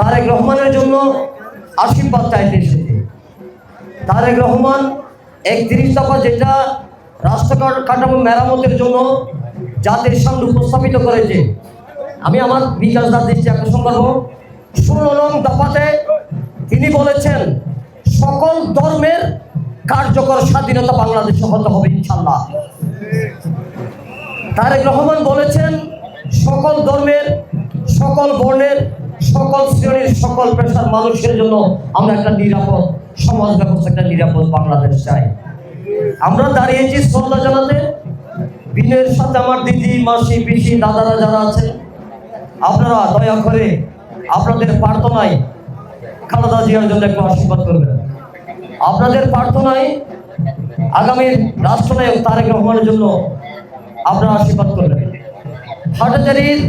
তারেক রহমানের জন্য আশীর্বাদ চাইতে এসেছি। তারেক রহমান একত্রিশ দফা যেটা রাস্তা কাঠামো মেরামতের জন্য জাতির সামনে উপস্থাপিত করেছে। আমি আমার বিকাশ দাস দৃষ্টি আকর্ষণ করব ষোলো নং দফাতে তিনি বলেছেন, সকল ধর্মের কার্যকর স্বাধীনতা বাংলাদেশে হতে হবে ইনশাল্লাহ তারেক রহমান বলেছেন, সকল ধর্মের, সকল বর্ণের, সকল সকল পেশার মানুষের জন্য আমরা একটা নিরাপদ সমাজ ব্যবস্থা, একটা নিরাপদ বাংলাদেশ চাই। আমরা দাঁড়িয়েছি শ্রদ্ধা জানাতে। বিনের সাথে আমার দিদি, মাসি, পিসি, দাদারা যারা আছেন, আপনারা দয়া করে আপনাদের প্রার্থনায় খালেদা জিয়ার জন্য একটু আশীর্বাদ করবেন। আপনাদের প্রার্থনায় আগামী রাষ্ট্রনায়ক তারেক রহমানের জন্য আপনারা আশীর্বাদ করবেন। হাটাজারির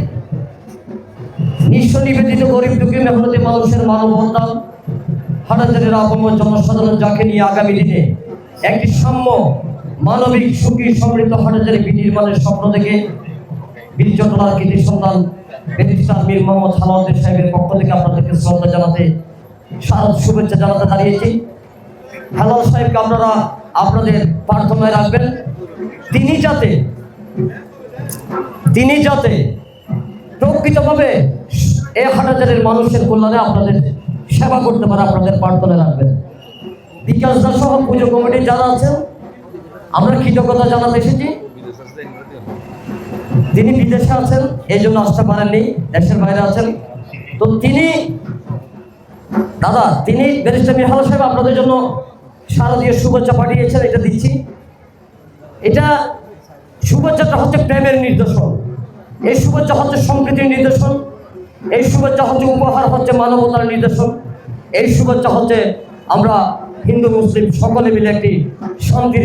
নিঃস্ব নিবেদিত গরিব দুঃখী মেহনতি মানুষের মানবতা হাটাজারির আপমর জনসাধারণ যাকে নিয়ে আগামী দিনে একটি সাম্য, মানবিক সুখী সমৃদ্ধ হাটাজারি বিনির্মাণের স্বপ্ন থেকে বীরচটলার কৃতি সন্তান ব্যারিস্টার মীর মোহাম্মদ সালাউদ্দিন সাহেবের পক্ষ থেকে আপনাদেরকে শ্রদ্ধা জানাতে শারদ শুভেচ্ছা জানাতে দাঁড়িয়েছি। হেলাল সাহেবকে আপনারা আপনাদের প্রার্থনায় রাখবেন। তিনি যাতে তিনি যাতে প্রকৃতভাবে এ হাটাজারের মানুষের কল্যাণে আপনাদের সেবা করতে পারে, আপনাদের প্রার্থনায় রাখবেন। বিকাশ দাস সহ পুজো কমিটির যারা আছেন, আমরা কৃতজ্ঞতা জানাতে এসেছি। তিনি বিদেশে আছেন, এই জন্য আসতে পারেননি, দেশের বাইরে আছেন। তো তিনি, দাদা, তিনি ব্যারিস্টার মিহাল সাহেব আপনাদের জন্য শারদীয় শুভেচ্ছা পাঠিয়েছেন, এটা দিচ্ছি। এটা শুভেচ্ছাটা হচ্ছে প্রেমের নির্দেশন এই শুভেচ্ছা হচ্ছে সম্প্রীতির নির্দেশন এই শুভেচ্ছা হচ্ছে উপহার হচ্ছে মানবতার নির্দেশক। এই শুভেচ্ছা হচ্ছে আমরা হিন্দু, মুসলিম সকলে মিলে একটি শান্তির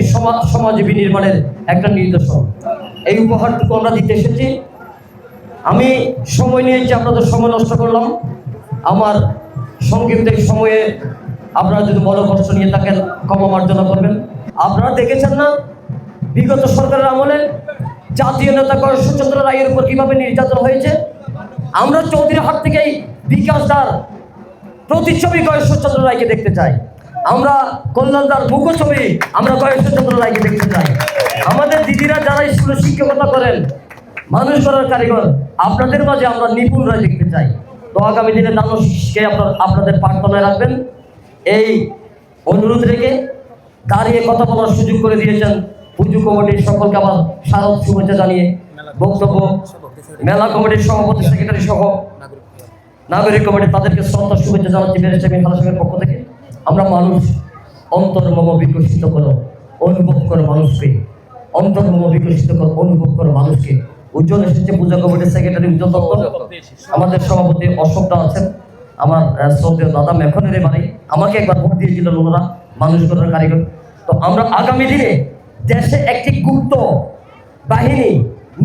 সমাজ বিনির্মাণের একটা নির্দেশক। এই উপহারটুকু আমরা দিতে এসেছি। আমি সময় নিয়েছি, আপনাদের সময় নষ্ট করলাম। আমার সংক্ষিপ্ত সময়ে আপনারা যদি বড় কষ্ট নিয়ে থাকেন, ক্ষমা মার্জনা করবেন। আপনারা দেখেছেন না, বিগত সরকারের আমলে জাতীয় নেতা গণেশচন্দ্র রায়ের উপর কীভাবে নির্যাতন হয়েছে? আমরা চৌধুরী হাট থেকেই বিকাশ দার প্রতিচ্ছবি গণেশচন্দ্র রায়কে দেখতে চাই। আমরা কল্যাণদার মুখছবি আমরা গণেশচন্দ্র রায়কে দেখতে চাই। আমাদের দিদিরা যারা স্কুলে শিক্ষকতা করেন, মানুষ করার কারিগর, আপনাদের মাঝে আমরা নিপুণরা দেখতে চাই। তো আগামী দিনে দানশকে আপনার আপনাদের প্রার্থনায় রাখবেন। এই অনুরোধ রেখে দাঁড়িয়ে কথা বলার সুযোগ করে দিয়েছেন পুজো কমিটির সকলকে আবার স্মারক শুভেচ্ছা জানিয়ে বক্তব্য। মেলা কমিটির সভাপতি, সেক্রেটারি সহ নাগরিক কমিটি, তাদেরকে শ্রদ্ধা শুভেচ্ছা জানাচ্ছি বেড়েছে আমি সাহেবের পক্ষ থেকে। আমরা মানুষ, অন্তর্মম বিকশিত করো, অনুভব করো মানুষকে। অন্তর্মম বিকশিত করো, অনুভব করো মানুষকে। উজ্জ্বল এসেছে পূজা কমিটির সেক্রেটারি উজ্জ্বল আমাদের সভাপতি অশোকটা আছেন। আমার শ্রদ্ধেয় দাদা মেখনের বাড়ি। আমাকে একবার ভোট দিয়েছিল ওনারা মানুষ করার কারিগর। তো আমরা আগামী দিনে দেশে একটি গুপ্ত বাহিনী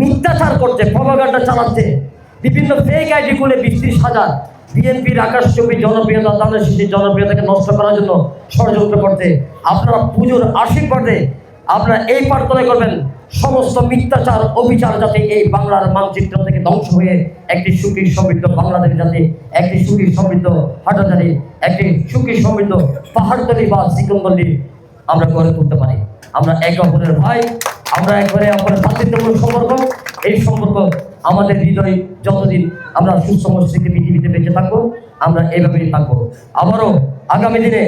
মিথ্যাচার করছে প্রভাগান্ডা চালাচ্ছে। বিভিন্ন ফেক আইডি খুলে বিশ ত্রিশ হাজার বিএনপির আকাশচুপি জনপ্রিয়তা, তাদের শিশির জনপ্রিয়তাকে নষ্ট করার জন্য ষড়যন্ত্র করছে। আপনারা পুজোর আশীর্বাদে আপনারা এই প্রার্থনা করবেন, সমস্ত মিথ্যাচার, অবিচার যাতে এই বাংলার মানচিত্র থেকে ধ্বংস হয়ে একটি সুখী সমৃদ্ধ বাংলাদেশ যাতে একটি সুখী সমৃদ্ধ হাটাজারি, একটি সুখী সমৃদ্ধ পাহাড়তলি বা সিকন্দলি আমরা গড়ে তুলতে পারি। আমরা একে অপরের ভাই, আমরা একবারে অপরের ভাতৃত্বমূলক সম্পর্ক। এই সম্পর্ক আমাদের হৃদয় যতদিন আমরা সুস্থ মস্তিষ্কে পৃথিবীতে বেঁচে থাকব, আমরা এইভাবেই থাকব। আবারও আগামী দিনে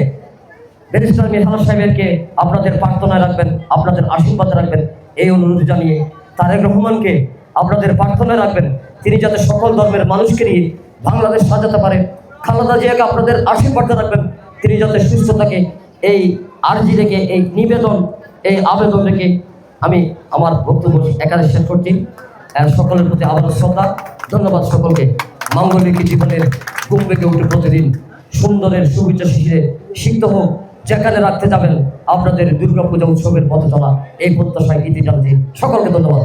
ব্যারিস্টার মিহাল সাহেবেরকে আপনাদের প্রার্থনায় রাখবেন, আপনাদের আশীর্বাদ রাখবেন, এই অনুরোধ জানিয়ে তারেক রহমানকে আপনাদের প্রার্থনায় রাখবেন। তিনি যাতে সকল ধর্মের মানুষকে নিয়ে বাংলাদেশ সাজাতে পারেন খালেদা জিয়াকে আপনাদের আশীর্বাদ রাখবেন। তিনি যাতে সুস্থ থাকে, এই আর্জি থেকে এই নিবেদন এই আবেদন রেখে আমি আমার বক্তব্য এখানে শেষ করছি। সকলের প্রতি আবার শ্রদ্ধা। ধন্যবাদ সকলকে। মাঙ্গলিক জীবনের ঘুম থেকে উঠে প্রতিদিন সুন্দরের সুবিচার শিশিরে সিদ্ধ হোক। যেখানে রাখতে যাবেন আপনাদের দুর্গাপূজা উৎসবের পথ চলা এই প্রত্যাশায় ইতি জানতে সকলকে ধন্যবাদ।